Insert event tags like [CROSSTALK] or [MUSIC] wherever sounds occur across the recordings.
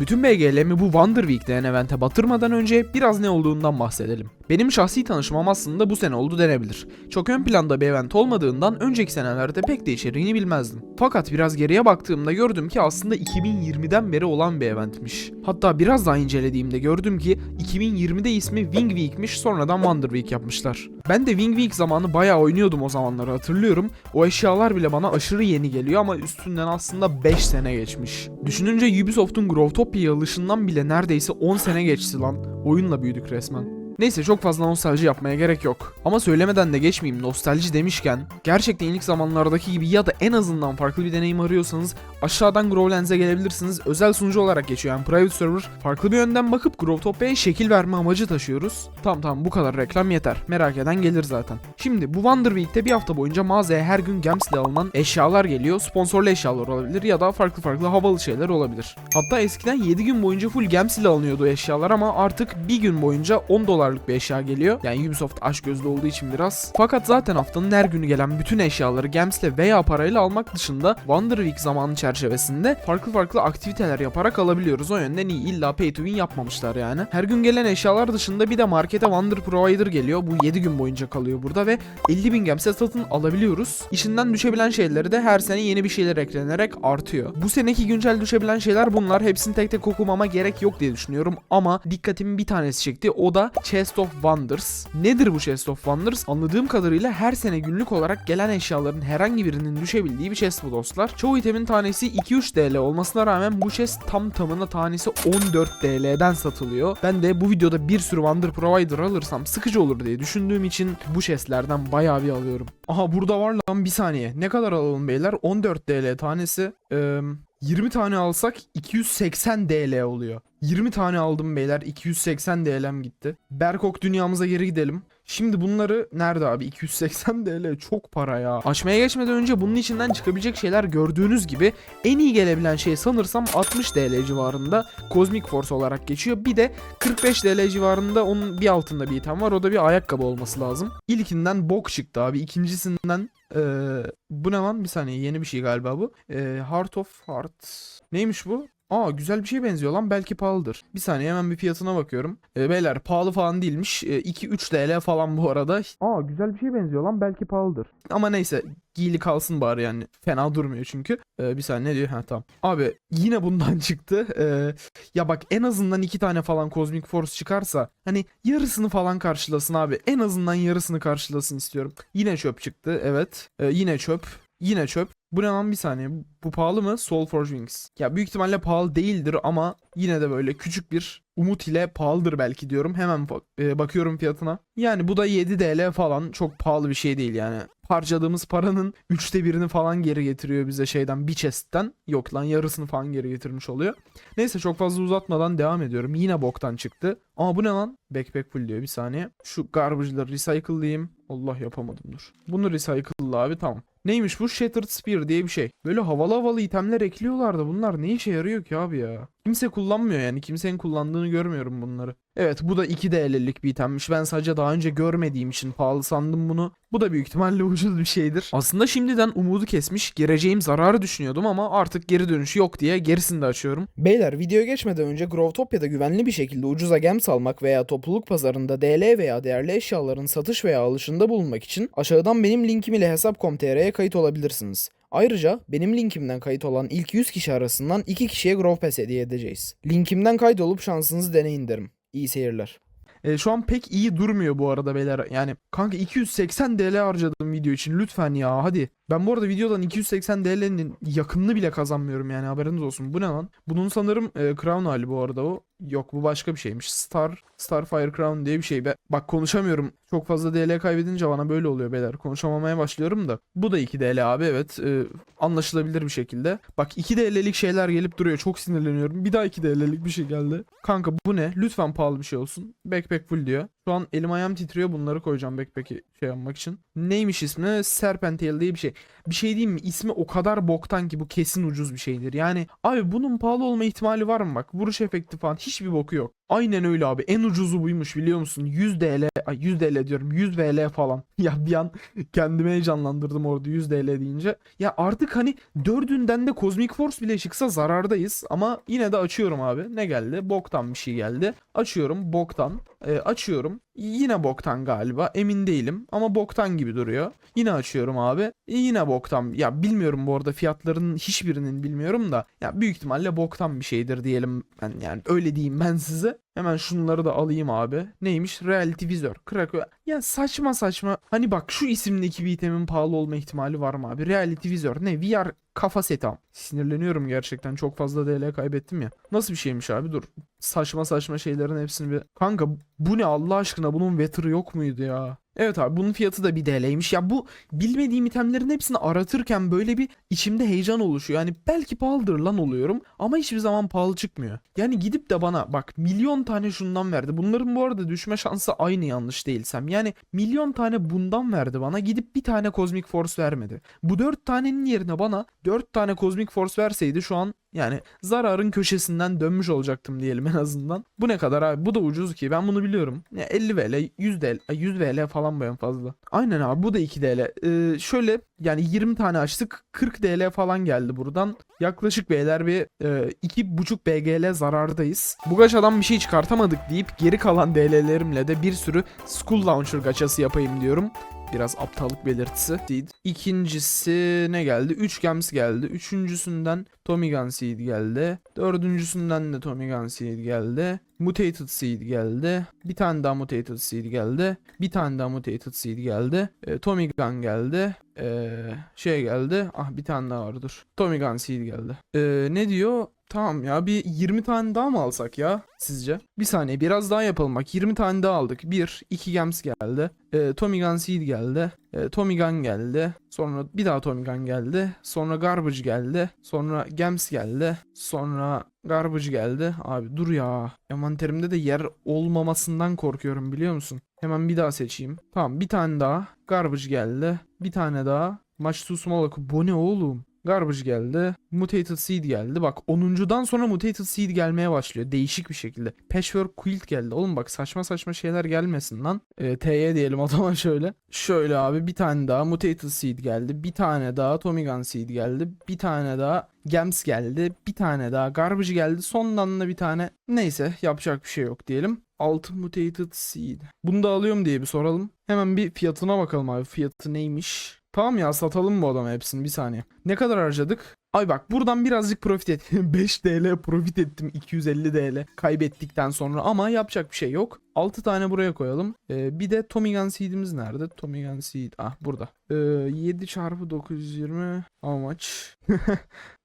Bütün BG'lerimi bu Wonder Week denen evente batırmadan önce biraz ne olduğundan bahsedelim. Benim şahsi tanışmam aslında bu sene oldu denebilir. Çok ön planda bir event olmadığından önceki senelerde pek de içeriğini bilmezdim. Fakat biraz geriye baktığımda gördüm ki aslında 2020'den beri olan bir eventmiş. Hatta biraz daha incelediğimde gördüm ki 2020'de ismi Wing Week'miş sonradan Wonder Week yapmışlar. Ben de Wing Week zamanı bayağı oynuyordum o zamanları hatırlıyorum. O eşyalar bile bana aşırı yeni geliyor ama üstünden aslında 5 sene geçmiş. Düşününce Ubisoft'un Growtopia alışından bile neredeyse 10 sene geçti lan. Oyunla büyüdük resmen. Neyse çok fazla nostalji yapmaya gerek yok. Ama söylemeden de geçmeyeyim nostalji demişken gerçekten ilk zamanlardaki gibi ya da en azından farklı bir deneyim arıyorsanız aşağıdan Growlands'e gelebilirsiniz. Özel sunucu olarak geçiyor yani private server. Farklı bir yönden bakıp Growtopia'ya şekil verme amacı taşıyoruz. Tamam tamam bu kadar reklam yeter. Merak eden gelir zaten. Şimdi bu Wonder bir hafta boyunca mağazaya her gün Gems ile alınan eşyalar geliyor. Sponsorlu eşyalar olabilir ya da farklı farklı havalı şeyler olabilir. Hatta eskiden 7 gün boyunca full Gems ile alınıyordu eşyalar ama artık bir gün boyunca 10 dolarlık bir eşya geliyor. Yani Ubisoft aç gözlü olduğu için biraz. Fakat zaten haftanın her günü gelen bütün eşyaları Gems ile veya parayla almak dışında Wonder Week zamanı çerçevesinde farklı farklı aktiviteler yaparak alabiliyoruz. O yönden iyi illa pay to win yapmamışlar yani. Her gün gelen eşyalar dışında bir de markete Wonder Provider geliyor. Bu 7 gün boyunca kalıyor burada ve 50 bin Gems'e satın alabiliyoruz. İçinden düşebilen şeyleri de her sene yeni bir şeyler eklenerek artıyor. Bu seneki güncel düşebilen şeyler bunlar. Hepsini tek tek okumama gerek yok diye düşünüyorum ama dikkatimi bir tanesi çekti. O da Chest of Wonders. Nedir bu Chest of Wonders? Anladığım kadarıyla her sene günlük olarak gelen eşyaların herhangi birinin düşebildiği bir chest bu dostlar. Çoğu itemin tanesi 2-3 TL olmasına rağmen bu chest tam tamına tanesi 14 TL'den satılıyor. Ben de bu videoda bir sürü Wonder Provider alırsam sıkıcı olur diye düşündüğüm için bu chestlerden bayağı bir alıyorum. Aha burada var lan bir saniye. Ne kadar alalım beyler? 14 TL tanesi. Eee 20 tane alsak 280 DL oluyor. 20 tane aldım beyler 280 DL'm gitti. Berkok dünyamıza geri gidelim. Şimdi bunları nerede abi 280 DL çok para ya. Açmaya geçmeden önce bunun içinden çıkabilecek şeyler gördüğünüz gibi en iyi gelebilen şey sanırsam 60 DL civarında Cosmic Force olarak geçiyor. Bir de 45 DL civarında onun bir altında bir item var o da bir ayakkabı olması lazım. İlkinden bok çıktı abi ikincisinden ee, bu ne lan? Bir saniye yeni bir şey galiba bu. Ee, Heart of Hearts. Neymiş bu? Aa güzel bir şey benziyor lan belki pahalıdır. Bir saniye hemen bir fiyatına bakıyorum. Ee, beyler pahalı falan değilmiş. Ee, 2-3 TL falan bu arada. Aa güzel bir şey benziyor lan belki pahalıdır. Ama neyse giyili kalsın bari yani. Fena durmuyor çünkü. Ee, bir saniye ne diyor? Ha tamam. Abi yine bundan [LAUGHS] çıktı. Ee, ya bak en azından iki tane falan Cosmic Force çıkarsa hani yarısını falan karşılasın abi. En azından yarısını karşılasın istiyorum. Yine çöp çıktı evet. Ee, yine çöp. Yine çöp. Bu ne lan bir saniye. Bu pahalı mı? Soul Forge Wings. Ya büyük ihtimalle pahalı değildir ama yine de böyle küçük bir umut ile pahalıdır belki diyorum. Hemen e, bakıyorum fiyatına. Yani bu da 7 TL falan çok pahalı bir şey değil yani. Harcadığımız paranın üçte birini falan geri getiriyor bize şeyden bir chest'ten. Yok lan yarısını falan geri getirmiş oluyor. Neyse çok fazla uzatmadan devam ediyorum. Yine boktan çıktı. Aa bu ne lan? Backpack full diyor bir saniye. Şu garbage'ları recycle diyeyim. Allah yapamadım dur. Bunu recycle'la abi tamam. Neymiş bu? Shattered Spear diye bir şey. Böyle havalı havalı itemler ekliyorlar da bunlar ne işe yarıyor ki abi ya? Kimse kullanmıyor yani. Kimsenin kullandığını görmüyorum bunları. Evet bu da 2 DL'lik bir itemmiş. Ben sadece daha önce görmediğim için pahalı sandım bunu. Bu da büyük ihtimalle [LAUGHS] ucuz bir şeydir. Aslında şimdiden umudu kesmiş, gireceğim zararı düşünüyordum ama artık geri dönüşü yok diye gerisini de açıyorum. Beyler videoya geçmeden önce Growtopia'da güvenli bir şekilde ucuza gems almak veya topluluk pazarında DL veya değerli eşyaların satış veya alışında bulunmak için aşağıdan benim linkim ile hesap.com.tr'ye kayıt olabilirsiniz. Ayrıca benim linkimden kayıt olan ilk 100 kişi arasından 2 kişiye Grove hediye edeceğiz. Linkimden kaydolup şansınızı deneyin derim. İyi seyirler. E, şu an pek iyi durmuyor bu arada beyler. Yani kanka 280 DL harcadım video için lütfen ya hadi. Ben bu arada videodan 280 DL'nin yakınını bile kazanmıyorum yani haberiniz olsun. Bu ne lan? Bunun sanırım e, Crown hali bu arada o. Yok bu başka bir şeymiş. Star Starfire Crown diye bir şey. Be- bak konuşamıyorum. Çok fazla DL kaybedince bana böyle oluyor beyler. Konuşamamaya başlıyorum da. Bu da 2 DL abi evet. E, anlaşılabilir bir şekilde. Bak 2 DL'lik şeyler gelip duruyor. Çok sinirleniyorum. Bir daha 2 DL'lik bir şey geldi. Kanka bu ne? Lütfen pahalı bir şey olsun. Backpack full diyor. Şu an elim ayağım titriyor. Bunları koyacağım backpack'i şey yapmak için. Neymiş ismi? Serpentale diye bir şey. Bir şey diyeyim mi? İsmi o kadar boktan ki bu kesin ucuz bir şeydir. Yani abi bunun pahalı olma ihtimali var mı bak? Vuruş efekti falan hiçbir boku yok. Aynen öyle abi. En ucuzu buymuş biliyor musun? 100 DL, ay 100 DL diyorum. 100 VL falan. [LAUGHS] Ya bir an kendimi heyecanlandırdım orada 100 DL deyince. Ya artık hani dördünden de Cosmic Force bile çıksa zarardayız. Ama yine de açıyorum abi. Ne geldi? Boktan bir şey geldi. Açıyorum boktan. Ee, açıyorum. Yine boktan galiba. Emin değilim. Ama boktan gibi duruyor. Yine açıyorum abi. E, yine boktan. Ya bilmiyorum bu arada fiyatlarının hiçbirinin bilmiyorum da. Ya büyük ihtimalle boktan bir şeydir diyelim. Ben yani öyle diyeyim ben size. Hemen şunları da alayım abi. Neymiş? Reality Visor. Krakow. Ya saçma saçma. Hani bak şu isimdeki bir itemin pahalı olma ihtimali var mı abi? Reality Visor. Ne? VR kafa seti am. Sinirleniyorum gerçekten. Çok fazla DL kaybettim ya. Nasıl bir şeymiş abi? Dur. Saçma saçma şeylerin hepsini bir... Kanka bu ne Allah aşkına? Bunun Wetter'ı yok muydu ya? Evet abi bunun fiyatı da bir DL'ymiş. Ya bu bilmediğim itemlerin hepsini aratırken böyle bir içimde heyecan oluşuyor. Yani belki pahalıdır lan oluyorum ama hiçbir zaman pahalı çıkmıyor. Yani gidip de bana bak milyon tane şundan verdi. Bunların bu arada düşme şansı aynı yanlış değilsem. Yani milyon tane bundan verdi bana gidip bir tane Cosmic Force vermedi. Bu dört tanenin yerine bana dört tane Cosmic Force verseydi şu an yani zararın köşesinden dönmüş olacaktım diyelim en azından. Bu ne kadar abi? Bu da ucuz ki. Ben bunu biliyorum. Ya 50 VL, 100 DL, ay 100 VL falan bayan fazla. Aynen abi bu da 2 DL. Ee, şöyle yani 20 tane açtık. 40 DL falan geldi buradan. Yaklaşık beyler bir e, 2.5 BGL zarardayız. Bu gaçadan bir şey çıkartamadık deyip geri kalan DL'lerimle de bir sürü School Launcher gaçası yapayım diyorum. Biraz aptallık belirtisi. Seed. İkincisi ne geldi? 3 Gems geldi. Üçüncüsünden Tommy Gun Seed geldi. Dördüncüsünden de Tommy Gun Seed geldi. Mutated Seed geldi. Bir tane daha Mutated Seed geldi. Bir tane daha Mutated Seed geldi. E, Tommy Gun geldi. E, şey geldi. Ah bir tane daha var dur. Tommy Gun Seed geldi. E, ne diyor? Tamam ya bir 20 tane daha mı alsak ya sizce? Bir saniye biraz daha yapalım bak 20 tane daha aldık. 1, 2 Gems geldi. E, Tommy Gun Seed geldi. E, Tommy Gun geldi. Sonra bir daha Tommy Gun geldi. Sonra Garbage geldi. Sonra Gems geldi. Sonra Garbage geldi. Abi dur ya. Envanterimde de yer olmamasından korkuyorum biliyor musun? Hemen bir daha seçeyim. Tamam bir tane daha. Garbage geldi. Bir tane daha. Maç small. Bu ne oğlum? Garbage geldi. Mutated Seed geldi. Bak 10'uncudan sonra Mutated Seed gelmeye başlıyor. Değişik bir şekilde. Patchwork Quilt geldi. Oğlum bak saçma saçma şeyler gelmesin lan. Ee, TY diyelim o [LAUGHS] zaman şöyle. Şöyle abi bir tane daha Mutated Seed geldi. Bir tane daha Tommy Seed geldi. Bir tane daha Gems geldi. Bir tane daha Garbage geldi. Sondan da bir tane. Neyse yapacak bir şey yok diyelim. Altın Mutated Seed. Bunu da alıyorum diye bir soralım. Hemen bir fiyatına bakalım abi. Fiyatı neymiş? Tamam ya satalım bu adama hepsini bir saniye. Ne kadar harcadık? Ay bak buradan birazcık profit et. [LAUGHS] 5 TL profit ettim 250 TL kaybettikten sonra ama yapacak bir şey yok. 6 tane buraya koyalım. Ee, bir de Tommy Gun Seed'imiz nerede? Tommy Gun Seed. Ah burada. Ee, 7 çarpı 920 how much? [LAUGHS]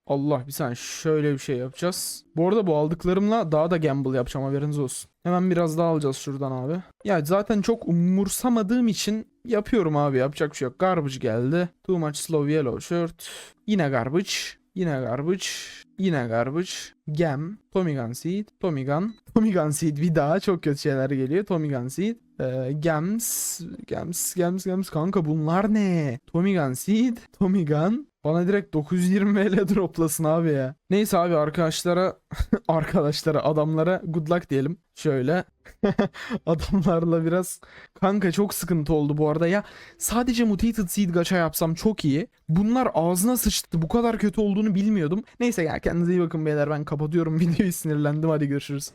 Allah bir saniye şöyle bir şey yapacağız. Bu arada bu aldıklarımla daha da gamble yapacağım haberiniz olsun. Hemen biraz daha alacağız şuradan abi. Ya zaten çok umursamadığım için yapıyorum abi yapacak bir şey yok. Garbage geldi. Too much slow yellow shirt. Yine garbage. Yine garbage. Yine garbage. Gem. Tommy Gun Seed. Tommy Gun. [LAUGHS] Tommy Gun Seed bir daha çok kötü şeyler geliyor. Tommy Gun Seed. Ee, gems. Gems. Gems. Gems. Kanka bunlar ne? Tommy Gun Seed. Tommy Gun. Bana direkt 920 VL droplasın abi ya. Neyse abi arkadaşlara [LAUGHS] arkadaşlara adamlara good luck diyelim. Şöyle [LAUGHS] adamlarla biraz kanka çok sıkıntı oldu bu arada ya. Sadece Mutated Seed gacha yapsam çok iyi. Bunlar ağzına sıçtı. Bu kadar kötü olduğunu bilmiyordum. Neyse ya kendinize iyi bakın beyler ben kapatıyorum [LAUGHS] videoyu sinirlendim hadi görüşürüz.